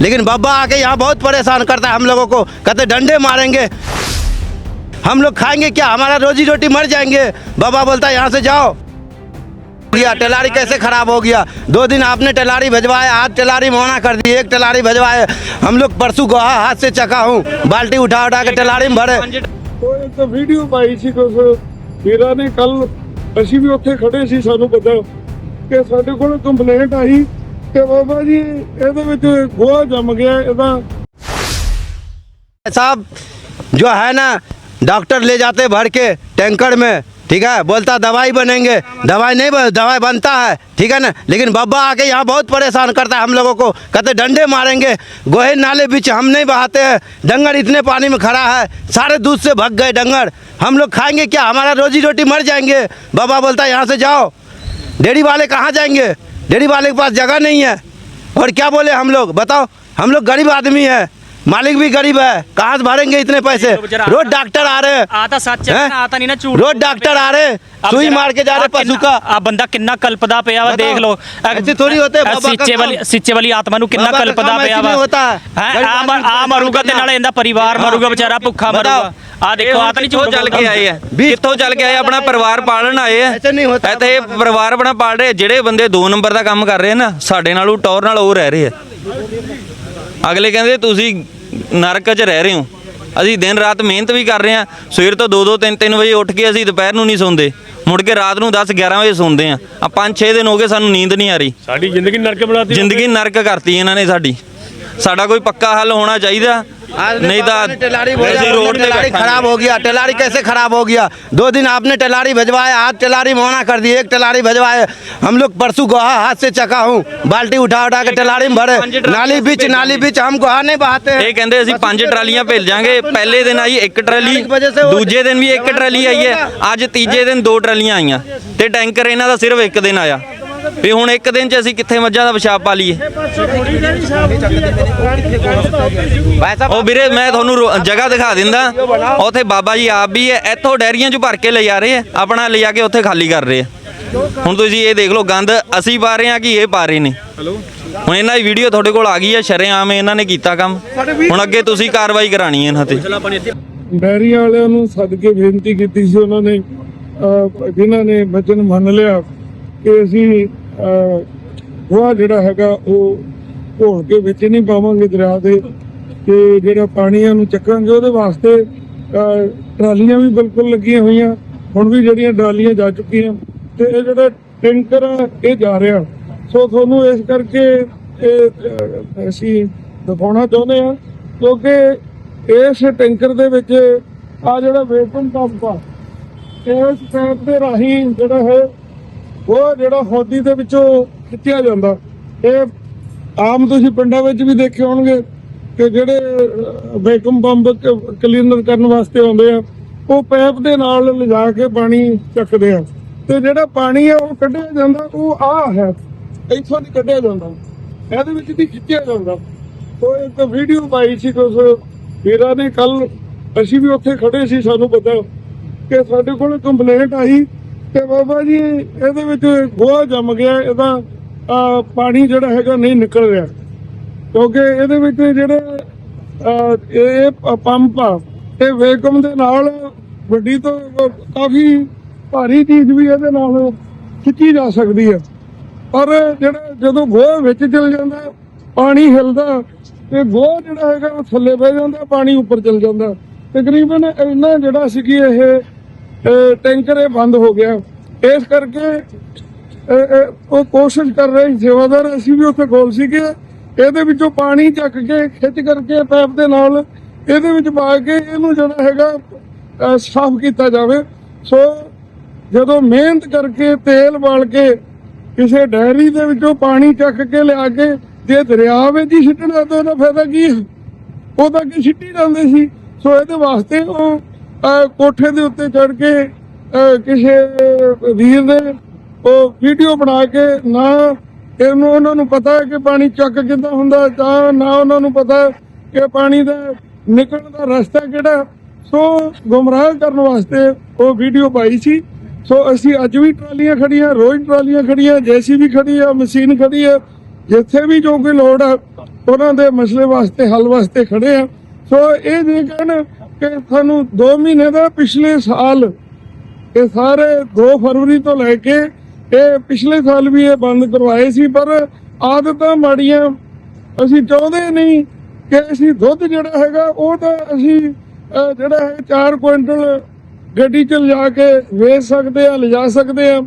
लेकिन बब्बा आके यहाँ बहुत परेशान करता है हम लोगों को कहते डंडे मारेंगे हम लोग खाएंगे क्या हमारा रोजी रोटी मर जाएंगे बाबा बोलता है यहाँ से जाओ गया टेलारी कैसे खराब हो गया दो दिन आपने टेलारी भिजवाया आज टेलारी मना कर दी एक टेलारी भिजवाए हम लोग परसों गोहा हाथ से चका हूँ बाल्टी उठा उठा के टेलारी में भरे ਉਹ ਇੱਕ ਵੀਡੀਓ ਪਾਈ ਸੀ ਕੁਝ ਵੀਰਾਂ ਨੇ ਕੱਲ ਅਸੀਂ ਵੀ ਉੱਥੇ ਖੜੇ ਸੀ ਸਾਨੂੰ ਪਤਾ ਕਿ ਸਾਡੇ ਕੋਲ ਕੰਪਲੇਂਟ ਆਈ ਕਿ ਬਾਬਾ ਜੀ ਇਹਦੇ ਵਿੱਚ ਗੋਹਾ ਜੰਮ ਗਿਆ ਇਹਦਾ साहब जो है ना डॉक्टर ले जाते भर के टैंकर में ठीक है बोलता दवाई बनेंगे दवाई नहीं बन, दवाई बनता है ठीक है ना लेकिन बब्बा आके यहाँ बहुत परेशान करता है हम लोगों को कहते डंडे मारेंगे गोहे नाले बीच हम नहीं बहाते हैं डंगर इतने पानी में खड़ा है सारे दूध से भग गए डंगर हम लोग खाएंगे क्या हमारा रोजी रोटी मर जाएंगे बाबा बोलता है यहाँ से जाओ डेयरी वाले कहाँ जाएंगे डेयरी वाले के पास जगह नहीं है और क्या बोले हम लोग बताओ हम लोग गरीब आदमी है मालिक भी गरीब है कहाँ से भरेंगे इतने पैसे रोज डॉक्टर आ रहे आता सच है आता नहीं ना चूड़ रोज डॉक्टर आ रहे सुई मार के जा रहे पशु का आप बंदा कितना कल्पदा पे आवा देख लो ऐसी थोड़ी होते सिच्चे वाली सिच्चे वाली आत्मा ਨੂੰ ਕਿੰਨਾ ਕਲਪਦਾ ਪਿਆ ਵਾ ਹੋਤਾ ਹੈ ਆ ਮਰੂਗਾ ਤੇ ਨਾਲ ਇਹਦਾ ਪਰਿਵਾਰ ਮਰੂਗਾ ਵਿਚਾਰਾ ਭੁੱਖਾ ਮਰੂਗਾ ਆ ਦੇਖੋ ਆ ਤਾਂ ਨਹੀਂ ਚੱਲ ਕੇ ਆਏ ਆ? ਕਿੱਥੋਂ ਚੱਲ ਕੇ ਆਏ? ਆਪਣਾ ਪਰਿਵਾਰ ਪਾਲਣ ਆਏ ਆ? ਇੱਥੇ ਪਰਿਵਾਰ ਆਪਣਾ ਪਾਲ ਰਹੇ ਜਿਹੜੇ ਬੰਦੇ 2 ਨੰਬਰ ਦਾ ਕੰਮ ਕਰ ਰਹੇ ਨਾ ਸਾਡੇ ਨਾਲੋਂ ਟੌਰ ਨਾਲ ਉਹ ਰਹਿ ਰਹੇ ਆ। ਅਗਲੇ ਕਹਿੰਦੇ ਤੁਸੀਂ ਨਰਕ 'ਚ ਰਹਿ ਰਹੇ ਹੋ। ਅਸੀਂ ਦਿਨ ਰਾਤ ਮਿਹਨਤ ਵੀ ਕਰ ਰਹੇ ਆ। ਸਵੇਰ ਤੋਂ 2-2 3-3 ਵਜੇ ਉੱਠ ਕੇ ਅਸੀਂ ਦੁਪਹਿਰ ਨੂੰ ਨਹੀਂ ਸੌਂਦੇ। ਮੁੜ ਕੇ ਰਾਤ ਨੂੰ 10 11 ਵਜੇ ਸੌਂਦੇ ਆ। ਆ 5-6 ਦਿਨ ਹੋ ਗਏ ਸਾਨੂੰ ਨੀਂਦ ਨਹੀਂ ਆ ਰਹੀ। ਸਾਡੀ ਜ਼ਿੰਦਗੀ ਨਰਕ ਬਣਾਤੀ। ਜ਼ਿੰਦਗੀ ਨਰਕ ਕਰਤੀ ਇਹਨਾਂ ਨੇ ਸਾਡੀ। ਸਾਡਾ ਕੋਈ ਪੱਕਾ ਹੱਲ ਹੋਣਾ ਚਾਹੀਦਾ आज ਨਹੀਂ ਤਾਂ टेलारी ਅਸੀਂ ਰੋਡ ਤੇ टेलारी ਬੈਠਾਂਗੇ। खराब हो गया टेलारी कैसे खराब हो गया दो दिन आपने टेलारी भिजवाया आज टेलारी मना कर दी एक टेलारी भिजवाए हम लोग परसों गोहा हाथ से चका हूँ बाल्टी उठा उठा के टेलारी में भरे पंज ट्राली नाली बीच नाली बीच हम गोहा नहीं बहाते हैं ਇਹ ਕਹਿੰਦੇ ਅਸੀਂ ਪੰਜ ਟਰਾਲੀਆਂ ਭੇਜ ਜਾਾਂਗੇ ਪਹਿਲੇ ਦਿਨ ਆਈ ਇੱਕ ਟਰਾਲੀ ਦੂਜੇ ਦਿਨ ਵੀ ਇੱਕ ਟਰਾਲੀ ਆਈ ਹੈ ਅੱਜ ਤੀਜੇ ਦਿਨ ਦੋ ਟਰਾਲੀਆਂ ਆਈਆਂ ਤੇ ਟੈਂਕਰ ਇਹਨਾਂ ਦਾ ਸਿਰਫ ਇੱਕ ਦਿਨ ਆਇਆ ਵੀ ਹੁਣ ਇੱਕ ਦਿਨ 'ਚ ਅਸੀਂ ਕਿੱਥੇ ਮੱਝਾਂ ਦਾ ਪਿਸ਼ਾਬ ਪਾ ਲਈਏ? ਉਹ ਵੀਰੇ ਮੈਂ ਤੁਹਾਨੂੰ ਜਗ੍ਹਾ ਦਿਖਾ ਦਿੰਦਾ। ਉੱਥੇ ਬਾਬਾ ਜੀ ਆਪ ਵੀ ਹੈ ਇੱਥੋਂ ਡੈਰੀਆਂ 'ਚ ਭਰ ਕੇ ਲੈ ਜਾ ਰਹੇ ਆ ਆਪਣਾ ਲਿਜਾ ਕੇ ਉੱਥੇ ਖਾਲੀ ਕਰ ਰਹੇ ਆ ਹੁਣ ਤੁਸੀਂ ਇਹ ਦੇਖ ਲਓ ਗੰਦ ਅਸੀਂ ਪਾ ਰਹੇ ਆ ਕਿ ਇਹ ਪਾ ਰਹੇ ਨੇ? ਹੁਣ ਇਹਨਾਂ ਦੀ ਵੀਡੀਓ ਤੁਹਾਡੇ ਕੋਲ ਆ ਗਈ ਹੈ ਸ਼ਰੇਆਮ ਇਹਨਾਂ ਨੇ ਕੀਤਾ ਕੰਮ। ਹੁਣ ਅੱਗੇ ਤੁਸੀਂ ਕਾਰਵਾਈ ਕਰਾਣੀ ਹੈ ਇਹਨਾਂ ਤੇ। ਡੈਰੀਆਂ ਵਾਲਿਆਂ ਨੂੰ ਸੱਦ ਕੇ ਬੇਨਤੀ ਕੀਤੀ ਸੀ ਉਹਨਾਂ ਨੇ। ਜਿਨ੍ਹਾਂ ਨੇ ਵਚਨ ਮੰਨ ਲਿਆ। ਕਿ ਅਸੀਂ ਅਹ, ਗੋਹਾ ਜਿਹੜਾ ਹੈਗਾ ਉਹ ਘੋਲ ਕੇ ਵਿੱਚ ਨਹੀਂ ਪਾਵਾਂਗੇ ਦਰਿਆ ਦੇ ਤੇ ਜਿਹੜਾ ਪਾਣੀਆਂ ਨੂੰ ਚੱਕਾਂਗੇ। ਉਹਦੇ ਵਾਸਤੇ ਟਰਾਲੀਆਂ ਵੀ ਬਿਲਕੁਲ ਲੱਗੀਆਂ ਹੋਈਆਂ। ਹੁਣ ਵੀ ਜਿਹੜੀਆਂ ਟਰਾਲੀਆਂ ਜਾ ਚੁੱਕੀਆਂ। ਤੇ ਇਹ ਜਿਹੜਾ ਟੈਂਕਰ ਆ, ਇਹ ਜਾ ਰਿਹਾ। ਸੋ ਤੁਹਾਨੂੰ ਇਸ ਕਰਕੇ ਇਹ ਅਸੀਂ ਦਿਖਾਉਣਾ ਚਾਹੁੰਦੇ ਹਾਂ ਕਿਉਂਕਿ ਇਸ ਟੈਂਕਰ ਦੇ ਵਿੱਚ ਆ ਜਿਹੜਾ ਵੇਕਮ ਪੰਪ ਆ ਇਸ ਪੈਪ ਦੇ ਰਾਹੀਂ ਜਿਹੜਾ ਹੈ ਉਹ ਜਿਹੜਾ ਹੋਦੀ ਦੇ ਵਿੱਚੋਂ ਖਿੱਚਿਆ ਜਾਂਦਾ, ਇਹ ਆਮ ਤੁਸੀਂ ਪਿੰਡਾਂ ਵਿੱਚ ਵੀ ਦੇਖੇ ਹੋਣਗੇ ਕਿ ਜਿਹੜੇ ਵੇਕਮ ਪੰਪ ਕਲੀਨਰ ਕਰਨ ਵਾਸਤੇ ਆਉਂਦੇ ਆ, ਉਹ ਪੈਪ ਦੇ ਨਾਲ ਲਿਜਾ ਕੇ ਪਾਣੀ ਚੱਕਦੇ ਆ। ਤੇ ਜਿਹੜਾ ਪਾਣੀ ਆ ਉਹ ਕੱਢਿਆ ਜਾਂਦਾ, ਉਹ ਆ ਹੈ, ਇੱਥੋਂ ਦੀ ਕੱਢਿਆ ਜਾਂਦਾ। ਇਹਦੇ ਵਿੱਚ ਦੀ ਖਿੱਚਿਆ ਜਾਂਦਾ। ਉਹ ਇੱਕ ਵੀਡੀਓ ਪਾਈ ਸੀ ਕੁਝ ਵੀਰਾਂ ਨੇ ਕੱਲ ਅਸੀਂ ਵੀ ਉੱਥੇ ਖੜੇ ਸੀ, ਸਾਨੂੰ ਪਤਾ ਕਿ ਸਾਡੇ ਕੋਲ ਕੰਪਲੇਂਟ ਆਈ ਕਿ ਬਾਬਾ ਜੀ ਇਹਦੇ ਵਿੱਚ ਗੋਹਾ ਜੰਮ ਗਿਆ ਇਹਦਾ ਪਾਣੀ ਜਿਹੜਾ ਹੈਗਾ ਨਹੀਂ ਨਿਕਲ ਰਿਹਾ। ਕਿਉਂਕਿ ਇਹਦੇ ਵਿੱਚ ਜਿਹੜੇ ਅਹ, ਇਹ ਪੰਪ ਆ ਇਹ ਵੇਕਮ ਦੇ ਨਾਲ ਵੱਡੀ ਤੋਂ ਕਾਫੀ ਭਾਰੀ ਚੀਜ਼ ਵੀ ਇਹਦੇ ਨਾਲ ਖਿੱਚੀ ਜਾ ਸਕਦੀ ਹੈ। ਪਰ ਜਿਹੜਾ ਜਦੋਂ ਗੋਹ ਵਿੱਚ ਚਲ ਜਾਂਦਾ ਪਾਣੀ ਹਿਲਦਾ ਤੇ ਗੋਹਾ ਜਿਹੜਾ ਹੈਗਾ ਉਹ ਥੱਲੇ ਬਹਿ ਜਾਂਦਾ ਪਾਣੀ ਉੱਪਰ ਚਲ ਜਾਂਦਾ। ਤਕਰੀਬਨ ਇੰਨਾ ਜਿਹੜਾ ਸੀ ਕਿ ਇਹ ਟੈਂਕਰ ਇਹ ਬੰਦ ਹੋ ਗਿਆ। ਇਸ ਕਰਕੇ ਉਹ ਕੋਸ਼ਿਸ਼ ਕਰ ਰਹੇ ਸੀ ਸੇਵਾਦਾਰ, ਅਸੀਂ ਵੀ ਉੱਥੇ ਕੋਲ ਸੀਗੇ। ਇਹਦੇ ਵਿੱਚੋਂ ਪਾਣੀ ਚੱਕ ਕੇ, ਖਿੱਚ ਕਰਕੇ ਪੈਪ ਦੇ ਨਾਲ ਇਹਦੇ ਵਿੱਚ ਪਾ ਕੇ ਇਹਨੂੰ ਜਿਹੜਾ ਹੈਗਾ ਸਾਫ਼ ਕੀਤਾ ਜਾਵੇ। ਸੋ, ਜਦੋਂ ਮਿਹਨਤ ਕਰਕੇ ਤੇਲ ਬਾਲ ਕੇ ਕਿਸੇ ਡੈਰੀ ਦੇ ਵਿੱਚੋਂ ਪਾਣੀ ਚੱਕ ਕੇ ਲਿਆ ਕੇ, ਜੇ ਦਰਿਆ ਵਿੱਚ ਹੀ ਸਿੱਟਣਾ ਤਾਂ ਉਹਦਾ ਫਾਇਦਾ ਕੀ ਹੈ? ਉਹ ਤਾਂ ਕਿ ਸਿੱਟੀ ਜਾਂਦੇ ਸੀ? ਸੋ, ਇਹਦੇ ਵਾਸਤੇ ਉਹ ਕੋਠੇ ਦੇ ਉੱਤੇ ਚੜ ਕੇ ਕਿਸੇ ਵੀਰ ਨੇ ਉਹ ਵੀਡੀਓ ਬਣਾ ਕੇ ਨਾ ਇਹਨੂੰ, ਉਹਨਾਂ ਨੂੰ ਪਤਾ ਹੈ ਕਿ ਪਾਣੀ ਚੱਕ ਕਿੱਦਾਂ ਹੁੰਦਾ ਤਾਂ ਨਾ ਉਹਨਾਂ ਨੂੰ ਪਤਾ ਕਿ ਪਾਣੀ ਦਾ ਨਿਕਲਣ ਦਾ ਰਸਤਾ ਕਿਹੜਾ ਸੋ ਗੁੰਮਰਾਹ ਕਰਨ ਵਾਸਤੇ ਉਹ ਵੀਡੀਓ ਪਾਈ ਸੀ। ਸੋ ਅਸੀਂ ਅੱਜ ਵੀ ਟਰਾਲੀਆਂ ਖੜੀਆਂ ਰੋਜ਼ ਟਰਾਲੀਆਂ ਖੜੀਆਂ ਜੈਸੀ ਵੀ ਖੜੀ ਆ, ਮਸ਼ੀਨ ਖੜੀ ਆ, ਜਿੱਥੇ ਵੀ ਜੋ ਕੋਈ ਲੋੜ ਆ, ਉਹਨਾਂ ਦੇ ਮਸਲੇ ਵਾਸਤੇ, ਹੱਲ ਵਾਸਤੇ ਖੜੇ ਆ। ਸੋ ਇਹ ਜੇ ਕਹਿਣ ਕਿ ਸਾਨੂੰ 2 ਮਹੀਨੇ ਦਾ ਪਿਛਲੇ ਸਾਲ, ਇਹ ਸਾਰੇ 2 ਫਰਵਰੀ ਤੋਂ ਲੈ ਕੇ ਇਹ ਪਿਛਲੇ ਸਾਲ ਵੀ ਇਹ ਬੰਦ ਕਰਵਾਏ ਸੀ, ਪਰ ਆਦਤਾਂ ਮਾੜੀਆਂ। ਅਸੀਂ ਚਾਹੁੰਦੇ ਨਹੀਂ ਕਿ ਅਸੀਂ ਦੁੱਧ ਜਿਹੜਾ ਹੈਗਾ, ਉਹ ਤਾਂ ਅਸੀਂ ਜਿਹੜਾ ਹੈ 4 ਕੁਇੰਟਲ ਗੱਡੀ 'ਚ ਲਿਜਾ ਕੇ ਵੇਚ ਸਕਦੇ ਆ ਲਿਜਾ ਸਕਦੇ ਆ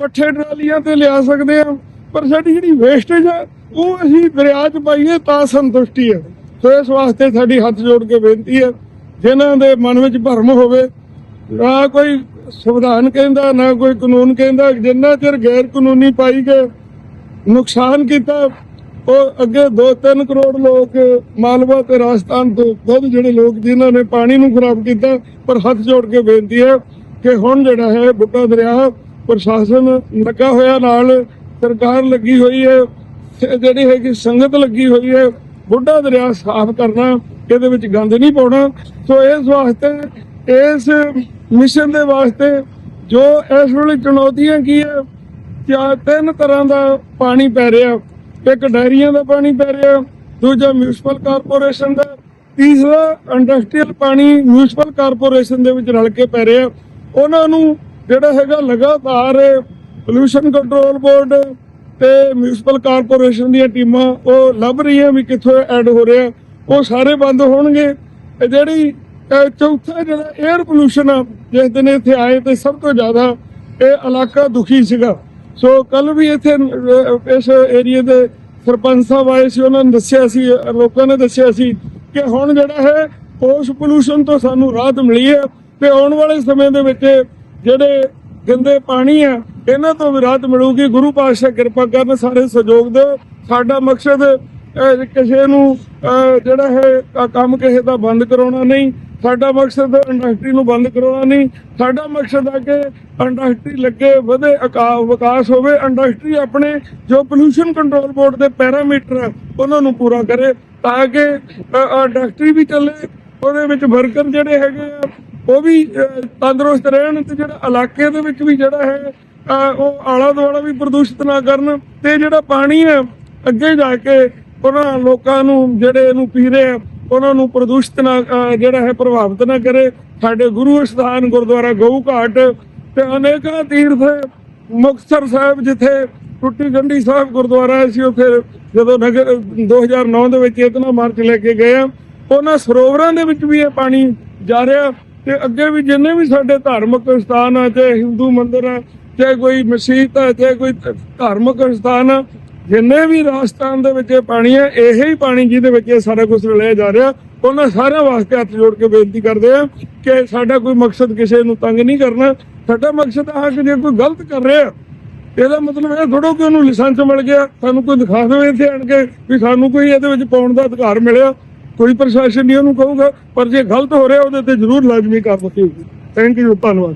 ਪੱਠੇ ਟਰਾਲੀਆਂ ਤੇ ਲਿਆ ਸਕਦੇ ਆ ਪਰ ਸਾਡੀ ਜਿਹੜੀ ਵੇਸਟੇਜ ਆ, ਉਹ ਅਸੀਂ ਦਰਿਆ 'ਚ ਪਾਈਏ ਤਾਂ ਸੰਤੁਸ਼ਟੀ ਹੈ। ਸੋ ਇਸ ਵਾਸਤੇ ਸਾਡੀ ਹੱਥ ਜੋੜ ਕੇ ਬੇਨਤੀ ਹੈ ਜਿਨ੍ਹਾਂ ਦੇ ਮਨ ਵਿੱਚ ਭਰਮ ਹੋਵੇ, ਨਾ ਕੋਈ ਸੰਵਿਧਾਨ ਕਹਿੰਦਾ, ਨਾ ਕੋਈ ਕਾਨੂੰਨ ਕਹਿੰਦਾ, ਜਿੰਨਾ ਚਿਰ ਗੈਰ ਕਾਨੂੰਨੀ ਪਾਈ ਗਏ, ਨੁਕਸਾਨ ਕੀਤਾ, ਉਹ ਅੱਗੇ 2-3 ਕਰੋੜ ਲੋਕ ਮਾਲਵਾ ਤੇ ਰਾਜਸਥਾਨ ਤੋਂ ਖੁਦ ਜਿਹੜੇ ਲੋਕ ਜਿਨ੍ਹਾਂ ਨੇ ਪਾਣੀ ਨੂੰ ਖਰਾਬ ਕੀਤਾ, ਪਰ ਹੱਥ ਜੋੜ ਕੇ ਬੇਨਤੀ ਹੈ ਕਿ ਹੁਣ ਜਿਹੜਾ ਹੈ, ਬੁੱਢਾ ਦਰਿਆ ਪ੍ਰਸ਼ਾਸਨ ਲੱਗਾ ਹੋਇਆ ਨਾਲ, ਸਰਕਾਰ ਲੱਗੀ ਹੋਈ ਹੈ ਜਿਹੜੀ ਹੈ ਕਿ ਸੰਗਤ ਲੱਗੀ ਹੋਈ ਹੈ ਬੁੱਢਾ ਦਰਿਆ ਸਾਫ਼ ਕਰਨਾ, ਇਹਦੇ ਵਿੱਚ ਗੰਦ ਨਹੀਂ ਪਾਉਣਾ। ਸੋ ਇਸ ਵਾਸਤੇ, ਇਸ ਮਿਸ਼ਨ ਦੇ ਵਾਸਤੇ ਜੋ ਇਸ ਵੇਲੇ ਚੁਣੌਤੀਆਂ ਕੀ ਹੈ ਚਾਰ ਤਿੰਨ ਤਰ੍ਹਾਂ ਦਾ ਪਾਣੀ ਪੈ ਰਿਹਾ। ਇੱਕ ਡੈਰੀਆਂ ਦਾ ਪਾਣੀ ਪੈ ਰਿਹਾ, ਦੂਜਾ ਮਿਊਨਿਸਪਲ ਕਾਰਪੋਰੇਸ਼ਨ ਦਾ, ਤੀਸਰਾ ਇੰਡਸਟਰੀਅਲ ਪਾਣੀ ਮਿਊਨਿਸਪਲ ਕਾਰਪੋਰੇਸ਼ਨ ਦੇ ਵਿੱਚ ਰਲ ਕੇ ਪੈ ਰਿਹਾ। ਉਹਨਾਂ ਨੂੰ ਜਿਹੜਾ ਹੈਗਾ ਲਗਾਤਾਰ ਪੋਲੂਸ਼ਨ ਕੰਟਰੋਲ ਬੋਰਡ ਤੇ ਮਿਊਨਿਸਪਲ ਕਾਰਪੋਰੇਸ਼ਨ ਦੀਆਂ ਟੀਮਾਂ ਉਹ ਲੱਭ ਰਹੀਆਂ ਵੀ ਕਿੱਥੋਂ ਐਡ ਹੋ ਰਿਹਾ ਉਹ ਸਾਰੇ ਬੰਦ ਹੋਣਗੇ। ਇਹ ਜਿਹੜੀ ਚੌਥਾ ਜਿਹੜਾ 에ਅਰ ਪੋਲੂਸ਼ਨ ਆ, ਜਿਸ ਦਿਨ ਇੱਥੇ ਆਏ ਤੇ ਸਭ ਤੋਂ ਜ਼ਿਆਦਾ ਇਹ ਇਲਾਕਾ ਦੁਖੀ ਸੀਗਾ। ਸੋ ਕੱਲ ਵੀ ਇੱਥੇ ਇਸ ਏਰੀਆ ਦੇ ਸਰਪੰਚ ਸਾਹਿਬ ਆਏ ਸੀ, ਉਹਨਾਂ ਨੇ ਦੱਸਿਆ ਸੀ, ਲੋਕਾਂ ਨੇ ਦੱਸਿਆ ਸੀ ਕਿ ਹੁਣ ਜਿਹੜਾ ਹੈ ਉਸ ਪੋਲੂਸ਼ਨ ਤੋਂ ਸਾਨੂੰ ਰਾਹਤ ਮਿਲੀ ਹੈ। ਤੇ ਆਉਣ ਵਾਲੇ ਸਮੇਂ ਦੇ ਵਿੱਚ ਜਿਹੜੇ ਗੰਦੇ ਪਾਣੀ ਆ ਇਹਨਾਂ ਤੋਂ ਵੀ ਰਾਹਤ ਮਿਲੂਗੀ। ਗੁਰੂ ਪਾਤਸ਼ਾਹ ਕਿਰਪਾ ਕਰਨ, ਸਾਰੇ ਸਹਿਯੋਗ ਦਿਓ ਸਾਡਾ ਮਕਸਦ ਕਿਸੇ ਨੂੰ ਜਿਹੜਾ ਹੈ ਕੰਮ ਕਿਸੇ ਦਾ ਬੰਦ ਕਰਾਉਣਾ ਨਹੀਂ। ਸਾਡਾ ਮਕਸਦ ਇੰਡਸਟਰੀ ਨੂੰ ਬੰਦ ਕਰਾਉਣਾ ਨਹੀਂ। ਸਾਡਾ ਮਕਸਦ ਹੈ ਕਿ ਇੰਡਸਟਰੀ ਲੱਗੇ, ਵਧੇ, ਅਕਾ- ਵਿਕਾਸ ਹੋਵੇ। ਇੰਡਸਟਰੀ ਆਪਣੇ ਜੋ ਪੋਲੂਸ਼ਨ ਕੰਟਰੋਲ ਬੋਰਡ ਦੇ ਪੈਰਾਮੀਟਰ ਆ, ਉਹਨਾਂ ਨੂੰ ਪੂਰਾ ਕਰੇ ਤਾਂ ਕਿ ਇੰਡਸਟਰੀ ਵੀ ਚੱਲੇ। ਉਹਦੇ ਵਿੱਚ ਵਰਕਰ ਜਿਹੜੇ ਹੈਗੇ ਆ, ਉਹ ਵੀ ਤੰਦਰੁਸਤ ਰਹਿਣ ਤੇ ਜਿਹੜਾ ਇਲਾਕੇ ਦੇ ਵਿੱਚ ਵੀ ਜਿਹੜਾ ਹੈ ਉਹ ਆਲਾ ਦੁਆਲਾ ਵੀ ਪ੍ਰਦੂਸ਼ਿਤ ਨਾ ਕਰਨ ਤੇ ਜਿਹੜਾ ਪਾਣੀ ਹੈ ਅੱਗੇ ਜਾ ਕੇ ਉਹਨਾਂ ਲੋਕਾਂ ਨੂੰ, ਜਿਹੜੇ ਇਹਨੂੰ ਪੀ ਰਹੇ ਆ, ਉਹਨਾਂ ਨੂੰ ਪ੍ਰਦੂਸ਼ਿਤ ਨਾ ਜਿਹੜਾ ਹੈ ਪ੍ਰਭਾਵਿਤ ਨਾ ਕਰੇ। ਸਾਡੇ ਗੁਰੂ ਸਥਾਨ ਗੁਰਦੁਆਰਾ ਗਊ ਘਾਟ ਤੇ ਅਨੇਕਾਂ ਤੀਰਥ ਮੁਕਤਸਰ ਸਾਹਿਬ ਜਿੱਥੇ ਟੁੱਟੀ ਗੰਢੀ ਸਾਹਿਬ ਗੁਰਦੁਆਰਾ ਸੀ ਉੱਥੇ ਜਦੋਂ ਨਗਰ 2009 ਦੇ ਵਿੱਚ ਇਤਨਾ ਮਾਰਚ ਲੈ ਕੇ ਗਏ ਆ, ਉਹਨਾਂ ਸਰੋਵਰਾਂ ਦੇ ਵਿੱਚ ਵੀ ਇਹ ਪਾਣੀ ਜਾ ਰਿਹਾ ਤੇ ਅੱਗੇ ਵੀ ਜਿੰਨੇ ਵੀ ਸਾਡੇ ਧਾਰਮਿਕ ਸਥਾਨ ਆ, ਚਾਹੇ ਹਿੰਦੂ ਮੰਦਿਰ ਆ ਚਾਹੇ ਕੋਈ ਮਸਜਿਦ ਆ ਚਾਹੇ ਕੋਈ ਧਾਰਮਿਕ ਸਥਾਨ ਆ ਜਿੰਨੇ ਵੀ ਰਾਜਸਥਾਨ ਦੇ ਵਿੱਚ ਇਹ ਪਾਣੀ ਹੈ, ਇਹ ਹੀ ਪਾਣੀ ਜਿਹਦੇ ਵਿੱਚ ਇਹ ਸਾਰਾ ਕੁਝ ਰਲਿਆ ਜਾ ਰਿਹਾ। ਉਹਨਾਂ ਸਾਰਿਆਂ ਵਾਸਤੇ ਹੱਥ ਜੋੜ ਕੇ ਬੇਨਤੀ ਕਰਦੇ ਆ ਕਿ ਸਾਡਾ ਕੋਈ ਮਕਸਦ ਕਿਸੇ ਨੂੰ ਤੰਗ ਨਹੀਂ ਕਰਨਾ। ਸਾਡਾ ਮਕਸਦ ਆ ਕਿ ਜੇ ਕੋਈ ਗਲਤ ਕਰ ਰਿਹਾ, ਇਹਦਾ ਮਤਲਬ ਇਹ ਥੋੜੋ ਕਿ ਉਹਨੂੰ ਲਾਇਸੈਂਸ ਮਿਲ ਗਿਆ, ਸਾਨੂੰ ਕੋਈ ਦਿਖਾ ਦੇਵੇ ਇੱਥੇ ਆਣ ਕੇ ਵੀ ਸਾਨੂੰ ਕੋਈ ਇਹਦੇ ਵਿੱਚ ਪਾਉਣ ਦਾ ਅਧਿਕਾਰ ਮਿਲਿਆ। ਕੋਈ ਪ੍ਰਸ਼ਾਸਨ ਨਹੀਂ ਉਹਨੂੰ ਕਹੂਗਾ, ਪਰ ਜੇ ਗਲਤ ਹੋ ਰਿਹਾ, ਉਹਦੇ ਤੇ ਜ਼ਰੂਰ ਲਾਜ਼ਮੀ ਕਾਰਵਾਈ ਹੋਊਗੀ। ਥੈਂਕ ਯੂ ਧੰਨਵਾਦ।